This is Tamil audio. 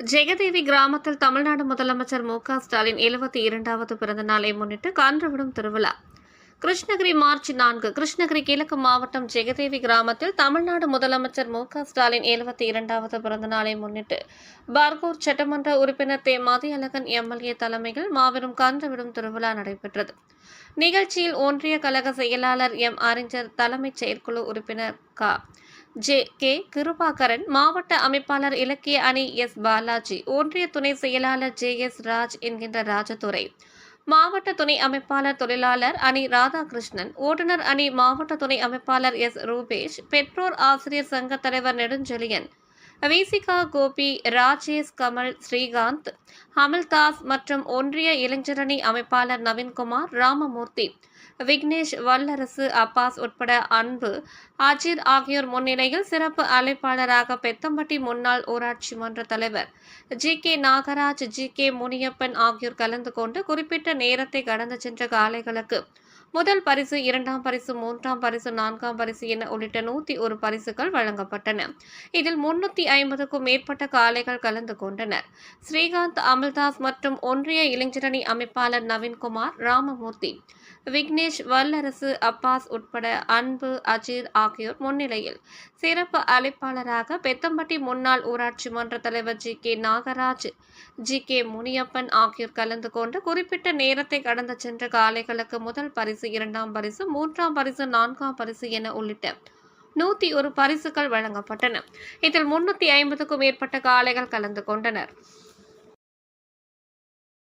ஜெகதேவி கிராமத்தில் தமிழ்நாடு முதலமைச்சர் மு க ஸ்டாலின் எழுபத்தி இரண்டாவது பிறந்த நாளை முன்னிட்டு கான்றுவிடும் திருவிழா. கிருஷ்ணகிரி மார்ச் நான்கு கிருஷ்ணகிரி கிழக்கு மாவட்டம் ஜெகதேவி கிராமத்தில் தமிழ்நாடு முதலமைச்சர் மு க ஸ்டாலின் எழுபத்தி இரண்டாவது பிறந்த நாளை முன்னிட்டு பார்கூர் சட்டமன்ற உறுப்பினர் தே. மதியழகன் எம்எல்ஏ தலைமையில் மாபெரும் கன்றுவிடும் திருவிழா நடைபெற்றது. நிகழ்ச்சியில் ஒன்றிய கழக செயலாளர் எம். அறிஞர் தலைமைச் செயற்குழு உறுப்பினர் க. ஜே. கே. கிருபாகரன் மாவட்ட அமைப்பாளர் இலக்கிய அணி எஸ். பாலாஜி ஒன்றிய துணை செயலாளர் ஜே. எஸ். ராஜ் என்கின்ற ராஜதுரை. மாவட்ட துணை அமைப்பாளர் தொழிலாளர் அணி ராதாகிருஷ்ணன் ஓட்டுநர் அணி மாவட்ட துணை அமைப்பாளர் எஸ். ரூபேஷ் பெற்றோர் ஆசிரியர் சங்க தலைவர் நெடுஞ்செழியன் விசிகா கோபி ராஜேஷ் கமல் ஸ்ரீகாந்த் அமல்தாஸ் மற்றும் ஒன்றிய இளைஞரணி அமைப்பாளர் நவீன்குமார் ராமமூர்த்தி விக்னேஷ் வல்லரசு அப்பாஸ் உட்பட அன்பு அஜித் ஆகியோர் முன்னிலையில் சிறப்பு அழைப்பாளராக பெத்தம்பட்டி முன்னாள் ஊராட்சி மன்ற தலைவர் G K Nagaraj G K Muniyappan ஆகியோர் கலந்து கொண்டு குறிப்பிட்ட நேரத்தை கடந்து சென்ற காலைகளுக்கு முதல் பரிசு இரண்டாம் பரிசு மூன்றாம் பரிசு நான்காம் பரிசு என உள்ளிட்ட நூத்தி ஒரு பரிசுகள் வழங்கப்பட்டன. இதில் முன்னூத்தி ஐம்பதுக்கும் மேற்பட்ட காளைகள் கலந்து கொண்டனர். ஸ்ரீகாந்த் அமல்தாஸ் மற்றும் ஒன்றிய இளைஞரணி அமைப்பாளர் நவீன்குமார் ராமமூர்த்தி விக்னேஷ் வல்லரசு அப்பாஸ் உட்பட அன்பு அஜீர் ஆகியோர் முன்னிலையில். சிறப்பு அழைப்பாளராக பெத்தம்பட்டி முன்னாள் ஊராட்சி மன்ற தலைவர் G. K. Nagaraj G. K. Muniyappan ஆகியோர் கலந்து கொண்டு குறிப்பிட்ட நேரத்தை கடந்து சென்ற காளைகளுக்கு முதல் பரிசு பரிசு இரண்டாம் பரிசு மூன்றாம் பரிசு நான்காம் பரிசு என உள்ளிட்ட நூத்தி ஒரு பரிசுகள் வழங்கப்பட்டன. இதில் முன்னூத்தி ஐம்பதுக்கும் மேற்பட்ட காளைகள் கலந்து கொண்டனர்.